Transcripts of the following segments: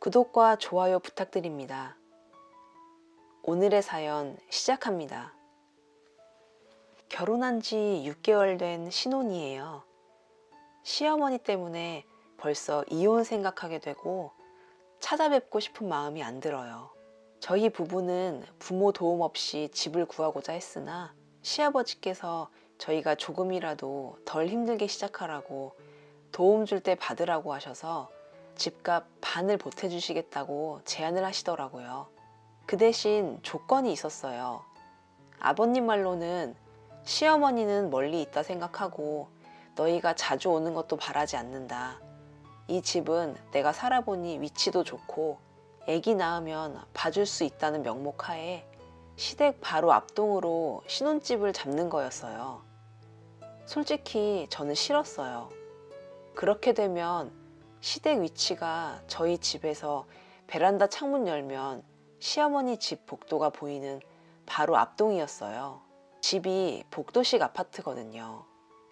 구독과 좋아요 부탁드립니다. 오늘의 사연 시작합니다. 결혼한 지 6개월 된 신혼이에요. 시어머니 때문에 벌써 이혼 생각하게 되고 찾아뵙고 싶은 마음이 안 들어요. 저희 부부는 부모 도움 없이 집을 구하고자 했으나 시아버지께서 저희가 조금이라도 덜 힘들게 시작하라고 도움 줄 때 받으라고 하셔서 집값 반을 보태주시겠다고 제안을 하시더라고요. 그 대신 조건이 있었어요. 아버님 말로는 시어머니는 멀리 있다 생각하고 너희가 자주 오는 것도 바라지 않는다. 이 집은 내가 살아보니 위치도 좋고 애기 낳으면 봐줄 수 있다는 명목하에 시댁 바로 앞동으로 신혼집을 잡는 거였어요. 솔직히 저는 싫었어요. 그렇게 되면 시댁 위치가 저희 집에서 베란다 창문 열면 시어머니 집 복도가 보이는 바로 앞동이었어요. 집이 복도식 아파트거든요.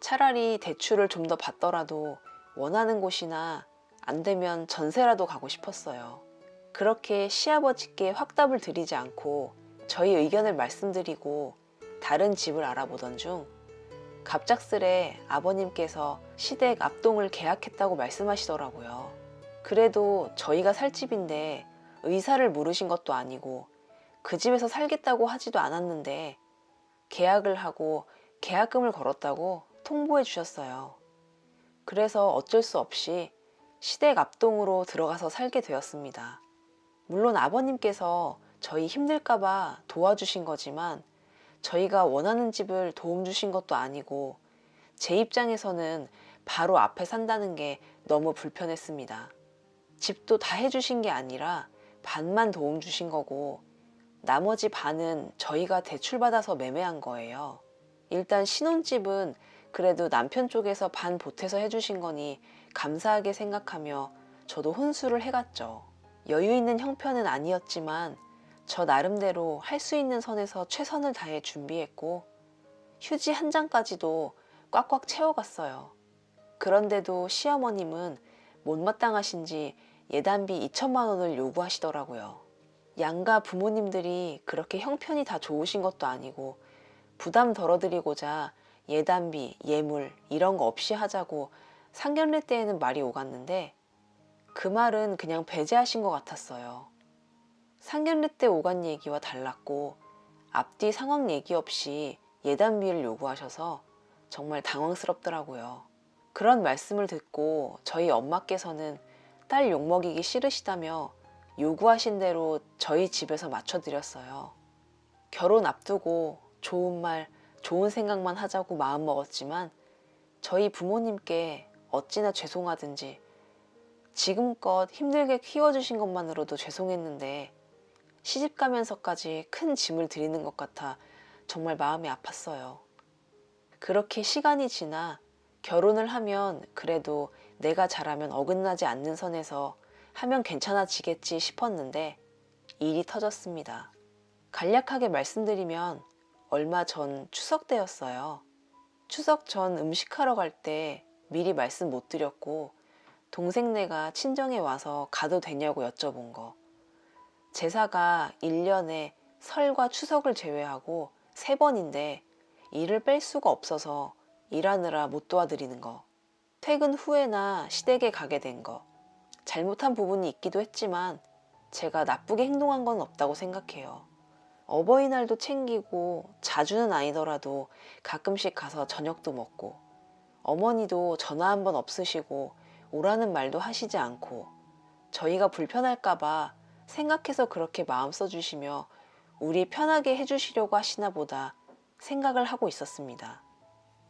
차라리 대출을 좀 더 받더라도 원하는 곳이나 안 되면 전세라도 가고 싶었어요. 그렇게 시아버지께 확답을 드리지 않고 저희 의견을 말씀드리고 다른 집을 알아보던 중 갑작스레 아버님께서 시댁 앞동을 계약했다고 말씀하시더라고요. 그래도 저희가 살 집인데 의사를 물으신 것도 아니고 그 집에서 살겠다고 하지도 않았는데 계약을 하고 계약금을 걸었다고 통보해 주셨어요. 그래서 어쩔 수 없이 시댁 앞동으로 들어가서 살게 되었습니다. 물론 아버님께서 저희 힘들까봐 도와주신 거지만 저희가 원하는 집을 도움 주신 것도 아니고 제 입장에서는 바로 앞에 산다는 게 너무 불편했습니다. 집도 다 해주신 게 아니라 반만 도움 주신 거고 나머지 반은 저희가 대출받아서 매매한 거예요. 일단 신혼집은 그래도 남편 쪽에서 반 보태서 해주신 거니 감사하게 생각하며 저도 혼수를 해갔죠. 여유 있는 형편은 아니었지만 저 나름대로 할 수 있는 선에서 최선을 다해 준비했고 휴지 한 장까지도 꽉꽉 채워갔어요. 그런데도 시어머님은 못마땅하신지 예단비 2천만 원을 요구하시더라고요. 양가 부모님들이 그렇게 형편이 다 좋으신 것도 아니고 부담 덜어드리고자 예단비, 예물 이런 거 없이 하자고 상견례 때에는 말이 오갔는데 그 말은 그냥 배제하신 것 같았어요. 상견례 때 오간 얘기와 달랐고 앞뒤 상황 얘기 없이 예단비를 요구하셔서 정말 당황스럽더라고요. 그런 말씀을 듣고 저희 엄마께서는 딸 욕먹이기 싫으시다며 요구하신 대로 저희 집에서 맞춰드렸어요. 결혼 앞두고 좋은 말, 좋은 생각만 하자고 마음먹었지만 저희 부모님께 어찌나 죄송하든지 지금껏 힘들게 키워주신 것만으로도 죄송했는데 시집 가면서까지 큰 짐을 드리는 것 같아 정말 마음이 아팠어요. 그렇게 시간이 지나 결혼을 하면 그래도 내가 잘하면 어긋나지 않는 선에서 하면 괜찮아지겠지 싶었는데 일이 터졌습니다. 간략하게 말씀드리면 얼마 전 추석 때였어요. 추석 전 음식하러 갈 때 미리 말씀 못 드렸고 동생네가 친정에 와서 가도 되냐고 여쭤본 거. 제사가 1년에 설과 추석을 제외하고 세 번인데 일을 뺄 수가 없어서 일하느라 못 도와드리는 거. 퇴근 후에나 시댁에 가게 된 거. 잘못한 부분이 있기도 했지만 제가 나쁘게 행동한 건 없다고 생각해요. 어버이날도 챙기고 자주는 아니더라도 가끔씩 가서 저녁도 먹고 어머니도 전화 한 번 없으시고 오라는 말도 하시지 않고 저희가 불편할까봐 생각해서 그렇게 마음 써주시며 우리 편하게 해주시려고 하시나 보다 생각을 하고 있었습니다.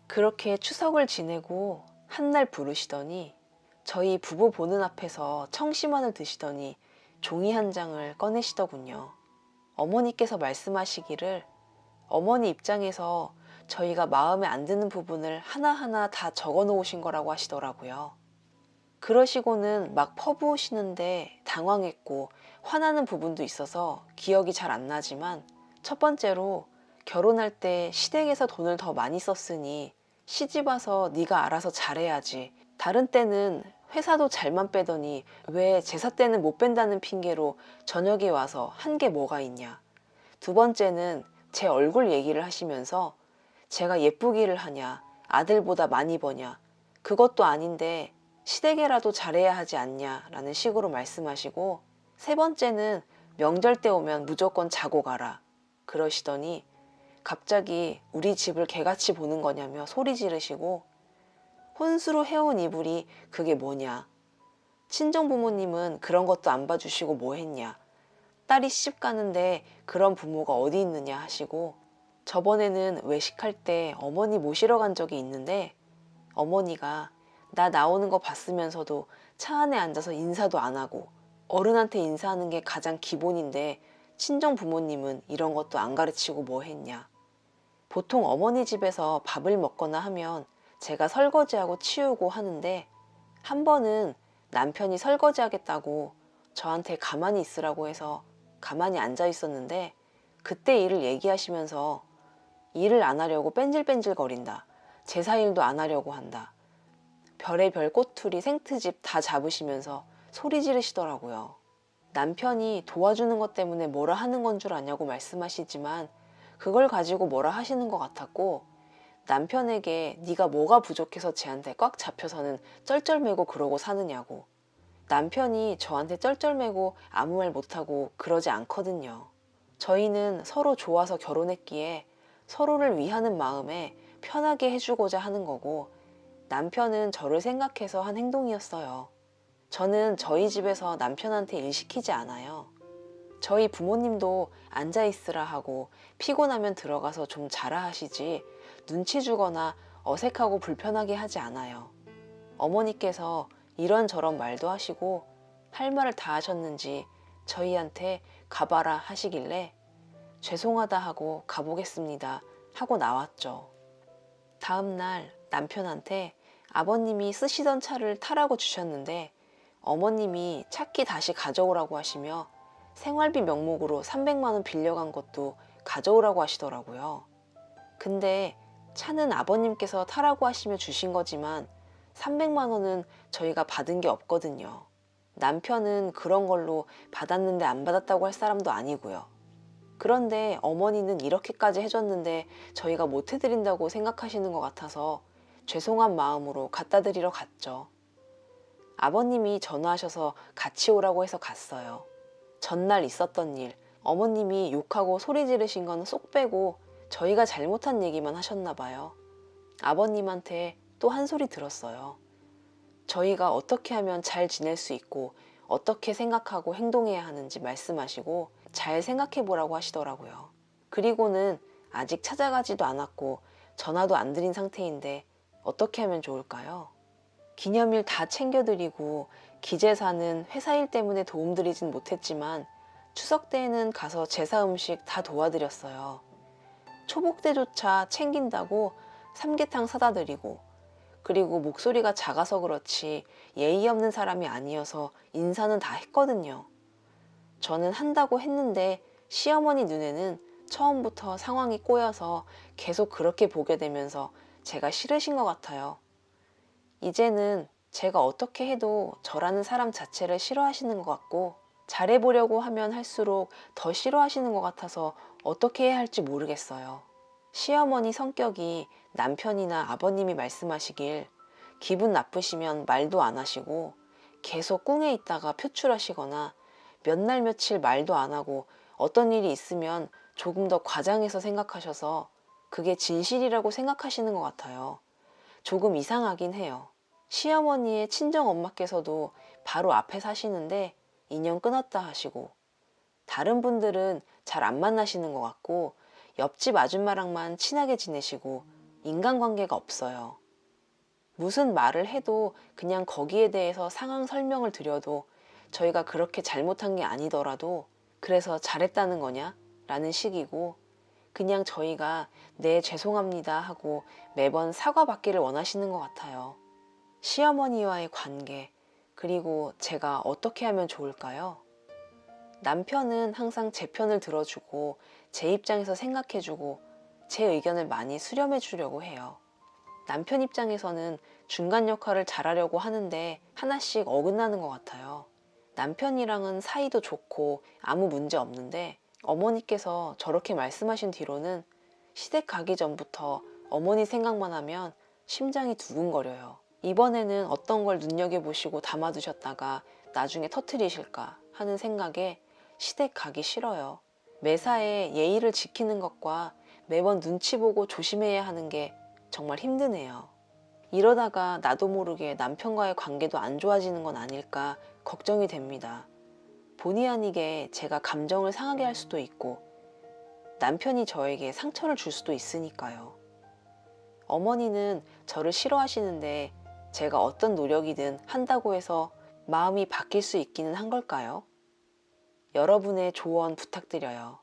그렇게 추석을 지내고 한날 부르시더니 저희 부부 보는 앞에서 청심환을 드시더니 종이 한 장을 꺼내시더군요. 어머니께서 말씀하시기를 어머니 입장에서 저희가 마음에 안 드는 부분을 하나하나 다 적어 놓으신 거라고 하시더라고요. 그러시고는 막 퍼부으시는데 당황했고 화나는 부분도 있어서 기억이 잘 안 나지만 첫 번째로 결혼할 때 시댁에서 돈을 더 많이 썼으니 시집 와서 네가 알아서 잘해야지. 다른 때는 회사도 잘만 빼더니 왜 제사 때는 못 뺀다는 핑계로 저녁에 와서 한 게 뭐가 있냐. 두 번째는 제 얼굴 얘기를 하시면서 제가 예쁘기를 하냐, 아들보다 많이 버냐, 그것도 아닌데 시댁에라도 잘해야 하지 않냐라는 식으로 말씀하시고 세 번째는 명절 때 오면 무조건 자고 가라. 그러시더니 갑자기 우리 집을 개같이 보는 거냐며 소리 지르시고 혼수로 해온 이불이 그게 뭐냐? 친정 부모님은 그런 것도 안 봐주시고 뭐 했냐? 딸이 시집 가는데 그런 부모가 어디 있느냐? 하시고 저번에는 외식할 때 어머니 모시러 간 적이 있는데 어머니가 나 나오는 거 봤으면서도 차 안에 앉아서 인사도 안 하고 어른한테 인사하는 게 가장 기본인데 친정 부모님은 이런 것도 안 가르치고 뭐 했냐. 보통 어머니 집에서 밥을 먹거나 하면 제가 설거지하고 치우고 하는데 한 번은 남편이 설거지 하겠다고 저한테 가만히 있으라고 해서 가만히 앉아 있었는데 그때 일을 얘기하시면서 일을 안 하려고 뺀질뺀질 거린다. 제사 일도 안 하려고 한다. 별의별 꼬투리 생트집 다 잡으시면서 소리 지르시더라고요. 남편이 도와주는 것 때문에 뭐라 하는 건 줄 아냐고 말씀하시지만 그걸 가지고 뭐라 하시는 것 같았고 남편에게 네가 뭐가 부족해서 쟤한테 꽉 잡혀서는 쩔쩔매고 그러고 사느냐고 남편이 저한테 쩔쩔매고 아무 말 못하고 그러지 않거든요. 저희는 서로 좋아서 결혼했기에 서로를 위하는 마음에 편하게 해주고자 하는 거고 남편은 저를 생각해서 한 행동이었어요. 저는 저희 집에서 남편한테 일 시키지 않아요. 저희 부모님도 앉아있으라 하고 피곤하면 들어가서 좀 자라 하시지 눈치 주거나 어색하고 불편하게 하지 않아요. 어머니께서 이런저런 말도 하시고 할 말을 다 하셨는지 저희한테 가봐라 하시길래 죄송하다 하고 가보겠습니다 하고 나왔죠. 다음날 남편한테 아버님이 쓰시던 차를 타라고 주셨는데 어머님이 차키 다시 가져오라고 하시며 생활비 명목으로 300만 원 빌려간 것도 가져오라고 하시더라고요. 근데 차는 아버님께서 타라고 하시며 주신 거지만 300만 원은 저희가 받은 게 없거든요. 남편은 그런 걸로 받았는데 안 받았다고 할 사람도 아니고요. 그런데 어머니는 이렇게까지 해줬는데 저희가 못 해드린다고 생각하시는 것 같아서 죄송한 마음으로 갖다 드리러 갔죠. 아버님이 전화하셔서 같이 오라고 해서 갔어요. 전날 있었던 일, 어머님이 욕하고 소리 지르신 건쏙 빼고 저희가 잘못한 얘기만 하셨나 봐요. 아버님한테 또 한 소리 들었어요. 저희가 어떻게 하면 잘 지낼 수 있고 어떻게 생각하고 행동해야 하는지 말씀하시고 잘 생각해 보라고 하시더라고요. 그리고는 아직 찾아가지도 않았고 전화도 안 드린 상태인데 어떻게 하면 좋을까요? 기념일 다 챙겨드리고 기제사는 회사 일 때문에 도움드리진 못했지만 추석 때에는 가서 제사 음식 다 도와드렸어요. 초복 때조차 챙긴다고 삼계탕 사다 드리고 그리고 목소리가 작아서 그렇지 예의 없는 사람이 아니어서 인사는 다 했거든요. 저는 한다고 했는데 시어머니 눈에는 처음부터 상황이 꼬여서 계속 그렇게 보게 되면서 제가 싫으신 것 같아요. 이제는 제가 어떻게 해도 저라는 사람 자체를 싫어하시는 것 같고 잘해보려고 하면 할수록 더 싫어하시는 것 같아서 어떻게 해야 할지 모르겠어요. 시어머니 성격이 남편이나 아버님이 말씀하시길 기분 나쁘시면 말도 안 하시고 계속 꿍에 있다가 표출하시거나 몇 날 며칠 말도 안 하고 어떤 일이 있으면 조금 더 과장해서 생각하셔서 그게 진실이라고 생각하시는 것 같아요. 조금 이상하긴 해요. 시어머니의 친정 엄마께서도 바로 앞에 사시는데 인연 끊었다 하시고 다른 분들은 잘 안 만나시는 것 같고 옆집 아줌마랑만 친하게 지내시고 인간관계가 없어요. 무슨 말을 해도 그냥 거기에 대해서 상황 설명을 드려도 저희가 그렇게 잘못한 게 아니더라도 그래서 잘했다는 거냐? 라는 식이고 그냥 저희가 네, 죄송합니다 하고 매번 사과받기를 원하시는 것 같아요. 시어머니와의 관계, 그리고 제가 어떻게 하면 좋을까요? 남편은 항상 제 편을 들어주고 제 입장에서 생각해주고 제 의견을 많이 수렴해 주려고 해요. 남편 입장에서는 중간 역할을 잘하려고 하는데 하나씩 어긋나는 것 같아요. 남편이랑은 사이도 좋고 아무 문제 없는데 어머니께서 저렇게 말씀하신 뒤로는 시댁 가기 전부터 어머니 생각만 하면 심장이 두근거려요. 이번에는 어떤 걸 눈여겨보시고 담아두셨다가 나중에 터트리실까 하는 생각에 시댁 가기 싫어요. 매사에 예의를 지키는 것과 매번 눈치 보고 조심해야 하는 게 정말 힘드네요. 이러다가 나도 모르게 남편과의 관계도 안 좋아지는 건 아닐까 걱정이 됩니다. 본의 아니게 제가 감정을 상하게 할 수도 있고 남편이 저에게 상처를 줄 수도 있으니까요. 어머니는 저를 싫어하시는데 제가 어떤 노력이든 한다고 해서 마음이 바뀔 수 있기는 한 걸까요? 여러분의 조언 부탁드려요.